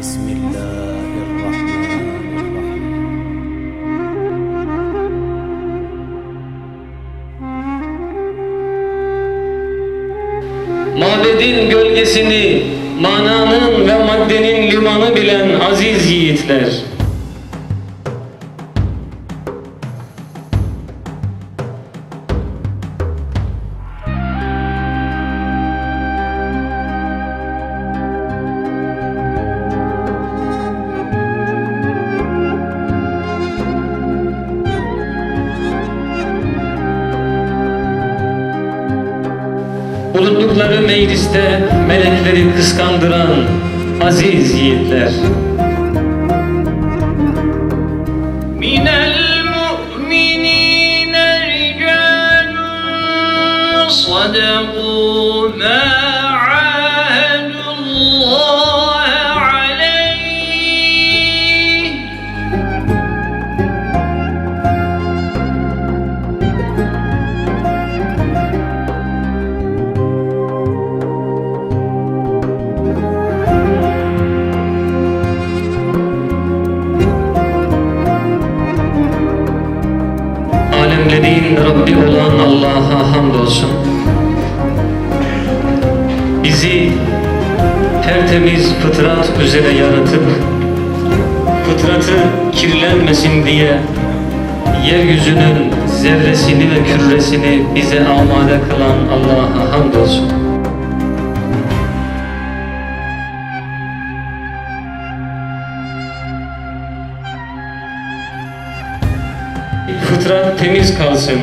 بسم الله الرحمن الرحيم Mabedin gölgesini, mananın ve maddenin limanı bilen aziz yiğitler. Bulundukları mecliste melekleri kıskandıran aziz yiğitler. Minel mu'minine ricalun sadaku Alemlerin Rabbi olan Allah'a hamdolsun. Bizi tertemiz fıtrat üzere yaratıp fıtratı kirlenmesin diye yeryüzünün zerresini ve küresini bize amade kılan Allah'a hamdolsun. Fıtrat temiz kalsın.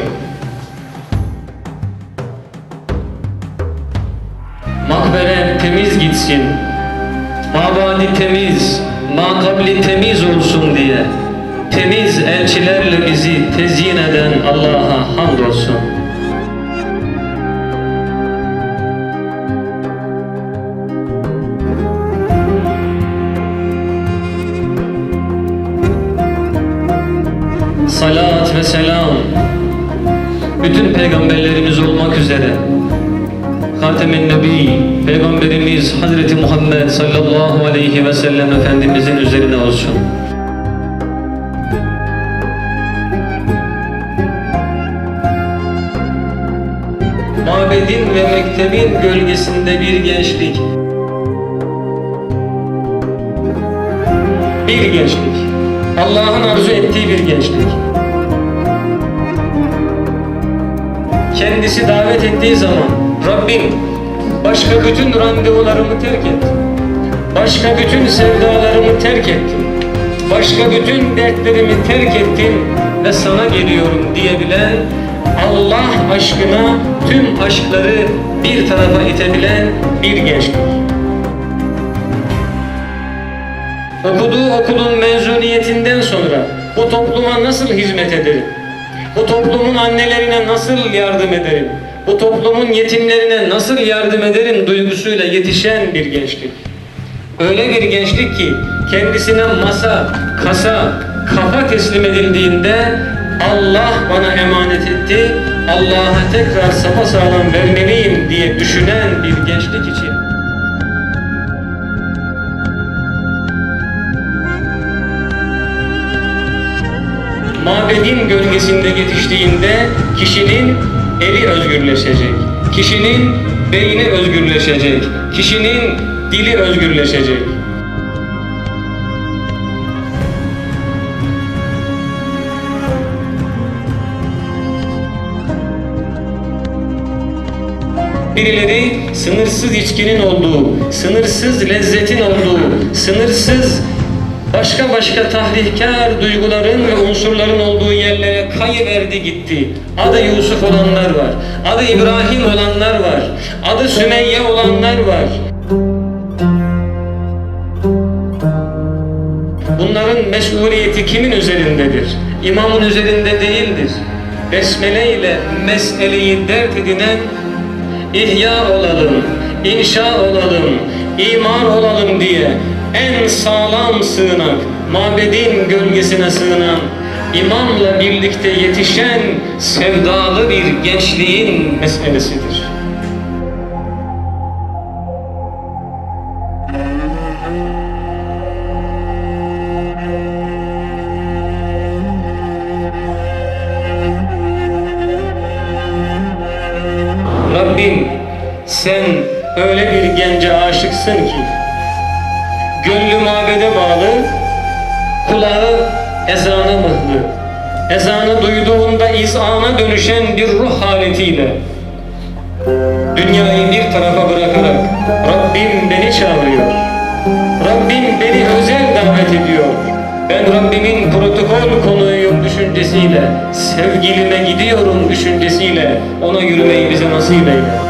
Makbere temiz gitsin. Mabadi temiz, makabli temiz olsun diye temiz elçilerle bizi tezyin eden Allah'a hamdolsun. Salat ve selam bütün peygamberlerimiz olmak üzere Hatem-i Nebi Peygamberimiz Hazreti Muhammed sallallahu aleyhi ve sellem Efendimizin üzerine olsun. Mabedin ve mektebin gölgesinde bir gençlik. Bir gençlik. Allah'ın arzu ettiği bir gençlik. Kendisi davet ettiği zaman Rabbim başka bütün randevularımı terk ettim. Başka bütün sevdalarımı terk ettim. Başka bütün dertlerimi terk ettim ve sana geliyorum diyebilen Allah aşkına tüm aşkları bir tarafa itebilen bir gençlik. Okuduğu okulun mezuniyetinden sonra bu topluma nasıl hizmet ederim? Bu toplumun annelerine nasıl yardım ederim? Bu toplumun yetimlerine nasıl yardım ederim duygusuyla yetişen bir gençlik. Öyle bir gençlik ki kendisine masa, kasa, kafa teslim edildiğinde Allah bana emanet etti, Allah'a tekrar sapasağlam vermeliyim diye düşünen bir gençlik için mabedin gölgesinde yetiştiğinde kişinin eli özgürleşecek. Kişinin beyni özgürleşecek. Kişinin dili özgürleşecek. Birileri sınırsız içkinin olduğu, sınırsız lezzetin olduğu, sınırsız başka başka tahrikar duyguların ve unsurların olduğu yerlere kayıverdi gitti. Adı Yusuf olanlar var, adı İbrahim olanlar var, adı Sümeyye olanlar var. Bunların mesuliyeti kimin üzerindedir? İmamın üzerinde değildir. Besmele ile meseleyi dert edinen ihya olalım, inşa olalım, iman olalım diye en sağlam sığınak, mabedin gölgesine sığınan, imamla birlikte yetişen sevdalı bir gençliğin meselesidir. Rabbim sen öyle bir gence aşıksın ki Gönlü mabede bağlı Kulağı ezana mıhlı. Ezanı duyduğunda izana dönüşen bir ruh haletiyle Dünyayı bir tarafa bırakarak Rabbim beni çağırıyor. Rabbim beni özel davet ediyor. Ben Rabbimin protokol konuyu düşüncesiyle, sevgilime gidiyorum düşüncesiyle ona yürümeyi bize nasip eyle.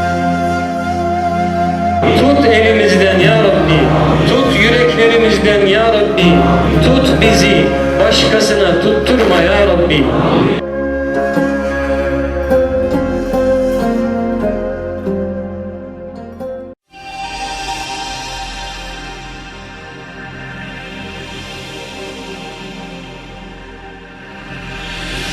Tut yüreklerimizden ya Rabbi, tut bizi başkasına tutturma ya Rabbi.